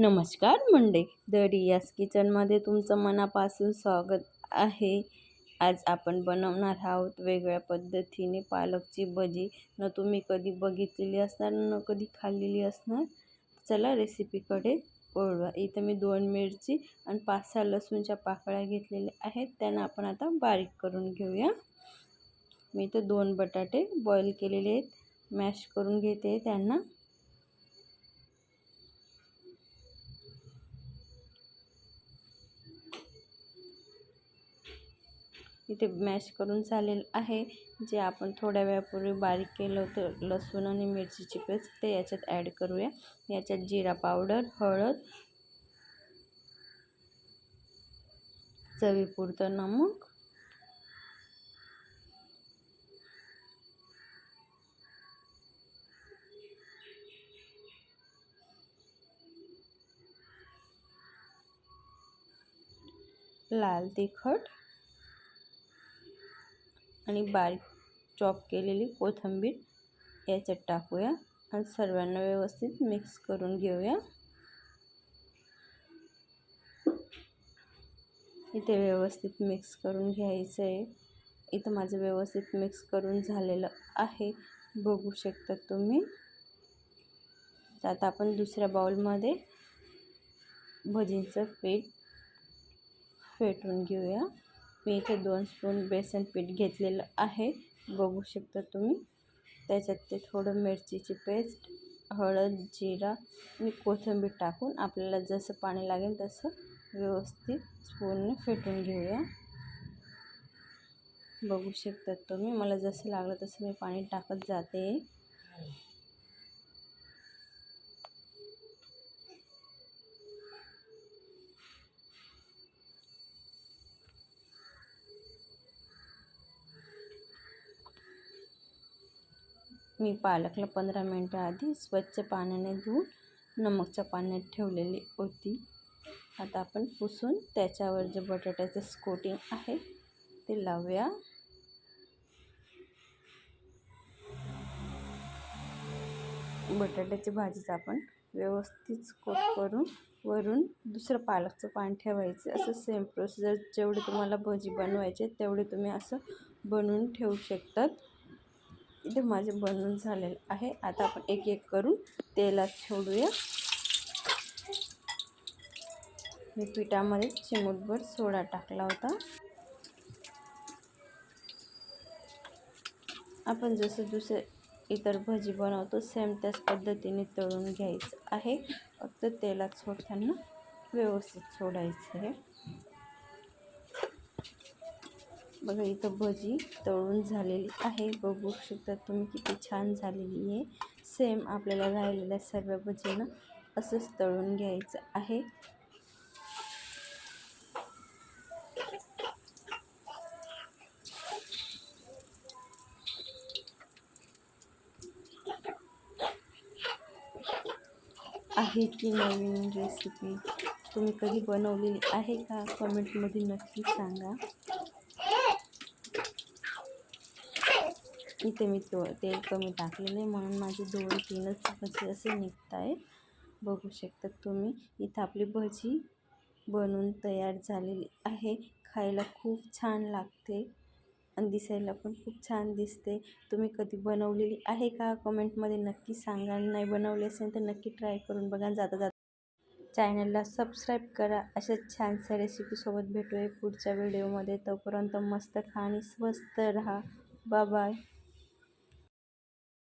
नमस्कार Monday the रियास किचनमध्ये तुमचं मनापासून स्वागत आहे. आज आपण बनवणार आहोत वेगळ्या पद्धतीने पालकची भजी. न तुम्ही कधी बघितलेली असणार न कधी खाल्लेली असणार चला रेसिपीकडे ओळवा इथं मी दोन मिरची आणि पाच सहा लसूणच्या पाकळ्या घेतलेल्या आहेत त्यांना आपण आता बारीक करून घेऊया. मी इथं दोन बटाटे बॉईल केलेले आहेत. मॅश करून घेते त्यांना. इथे मॅश करून झालेलं आहे. जे आपण थोड्या वेळापूर्वी बारीक केलं होतं लसूण आणि मिरचीची पेस्ट ते याच्यात ॲड करूया. याच्यात जिरा पावडर हळद चवीपुरतं नमक लाल तिखट आणि बारीक चॉप केलेली कोथिंबीर याच्यात टाकूया आणि सर्वांना व्यवस्थित मिक्स करून घेऊया. इथे व्यवस्थित मिक्स करून घ्यायचं आहे. इथं माझं व्यवस्थित मिक्स करून झालेलं आहे. बघू शकता तुम्ही. आता आपण दुसऱ्या बाउलमध्ये भजींचं पीठ फेटून घेऊया. मी इथे दोन स्पून बेसन पीठ घेतलेलं आहे. बघू शकता तुम्ही. त्याच्यात ते थोडं मिरचीची पेस्ट हळद जिरा आणि कोथिंबीर टाकून आपल्याला जसं पाणी लागेल तसं व्यवस्थित स्पूनने फेटून घेऊया. बघू शकता तुम्ही. मला जसं लागलं तसं मी पाणी टाकत जाते. मी पालकला पंधरा मिनटं आधी स्वच्छ पाण्याने धुवून नमकच्या पाण्यात ठेवलेली होती. आता आपण पुसून त्याच्यावर जे बटाट्याचं स्कोटिंग आहे ते लावूया. बटाट्याची भाजीचं आपण व्यवस्थित कोट करून वरून दुसरं पालकचं पान ठेवायचं. असं सेम प्रोसिजर जेवढे तुम्हाला भजी बनवायचे तेवढे तुम्ही असं बनवून ठेवू शकतात. इथे माझे बनवून झालेलं आहे. आता आपण एक एक करून तेलात सोडूया मी पिठामध्ये चिमूटभर सोडा टाकला होता. आपण जसं दुसरे इतर भजी बनवतो सेम त्याच पद्धतीने तळून घ्यायचं आहे. फक्त तेलात सोडताना व्यवस्थित सोडायचं आहे. बघा इथं भजी तळून झालेली आहे. बघू शकता तुम्ही किती छान झालेली आहे. सेम आपल्याला राहिलेल्या सर्व भजीनं असंच तळून घ्यायचं आहे. आहे की नवीन रेसिपी तुम्ही कधी बनवलेली आहे का? कमेंटमध्ये नक्की सांगा. इथे मी तो तेल कमी टाकलेलं आहे. म्हणून माझे दोन तीनच भजी असे निघत आहेत. बघू शकता तुम्ही इथं आपली भजी बनवून तयार झालेली आहे. खायला खूप छान लागते आणि दिसायला पण खूप छान दिसते. तुम्ही कधी बनवलेली आहे का? कमेंटमध्ये नक्की सांगा. नाही बनवली असेल तर नक्की ट्राय करून बघा जाता जाता चॅनलला सबस्क्राईब करा. अशाच छानशा रेसिपीसोबत भेटूया पुढच्या व्हिडिओमध्ये. तोपर्यंत मस्त खा आणि स्वस्त राहा. बाय.